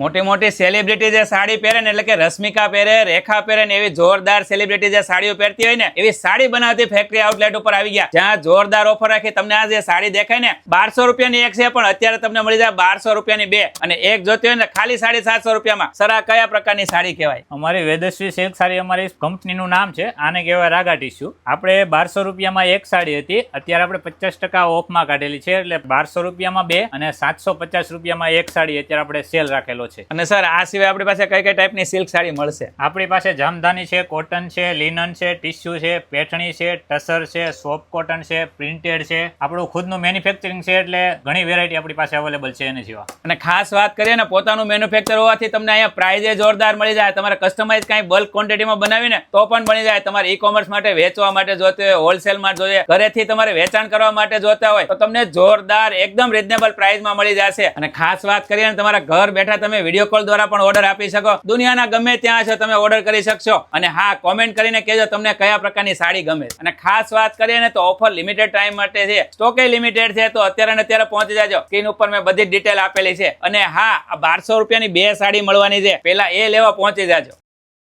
મોટી મોટી સેલિબ્રિટી જે સાડી પહેરે ને એટલે કે રશ્મિકા પહેરે, રેખા પહેરે ને એવી જોરદાર સેલિબ્રિટી જે સાડીઓ પહેરતી હોય ને, એવી સાડી બનાવતી ફેક્ટરી આઉટલેટ ઉપર આવી ગયા. જ્યાં જોરદાર ઓફર રાખી તમને આ જે સાડી દેખાય ને, બારસો રૂપિયાની એક છે, પણ અત્યારે તમને મળી જાય બારસો રૂપિયાની બે. અને એક જોતી હોય ને, ખાલી સાડી સાતસો રૂપિયામાં. સર કયા પ્રકારની સાડી કહેવાય? અમારી વેદશ્રી સિલ્ક સાડી અમારી કંપનીનું નામ છે, આને કહેવાય રાગા ટીસ્યુ આપણે બારસો રૂપિયામાં એક સાડી હતી, અત્યારે આપણે પચાસ ટકા ઓફમાં કાઢેલી છે, એટલે બારસો રૂપિયામાં બે અને સાતસો પચાસ રૂપિયામાં એક સાડી અત્યારે આપણે સેલ રાખેલો છે. અને સર આ સિવાય આપણી પાસે કઈ કઈ ટાઈપની સિલ્ક સાડી મળશે? આપણી પાસે જામદાની છે કોટન છે લિનન છે ટીસ્યુ છે પેઠણી છે ટસર છે સોફ્ટ કોટન છે પ્રિન્ટેડ છે. આપણું ખુદનું મેન્યુફેક્ચરિંગ છે એટલે ઘણી વેરાયટી આપણી પાસે અવેલેબલ છે એની સિવા અને ખાસ વાત કરીએ ને પોતાનું મેન્યુફેક્ચર હોવાથી તમને અહીંયા પ્રાઇઝે જોરદાર મળી જાય. તમારે કસ્ટમાઇઝ કાંઈ બલ્ક ક્વોન્ટિટીમાં બનાવીને તો પણ બની જાય. તમારે ઈ કોમર્સ માટે વેચવા માટે જોતે હોય હોલસેલમાં જોઈએ ઘરેથી તમારે વેચાણ કરવા માટે જોતા હોય તો તમને જોરદાર એકદમ રિઝનેબલ પ્રાઇસમાં મળી જશે. અને ખાસ વાત કરીને તમારા ઘર બેઠા તમે વીડિયો કોલ દ્વારા પણ ઓર્ડર આપી શકો. દુનિયાના ગમે ત્યાં છો તમે ઓર્ડર કરી શકશો. અને હા કોમેન્ટ કરીને કહેજો તમને કયા પ્રકારની સાડી ગમે અને ખાસ વાત કરીએ ને તો ઓફર લિમિટેડ ટાઈમ માટે છે. સ્ટોકે લિમિટેડ છે તો અત્યારે અત્યારે પહોંચી જાજો. સ્ક્રીન ઉપર મેં બધી ડિટેલ આપેલી છે. અને હા, આ બારસો રૂપિયાની બે સાડી મળવાની છે. પેલા એ લેવા પહોંચી જાજો.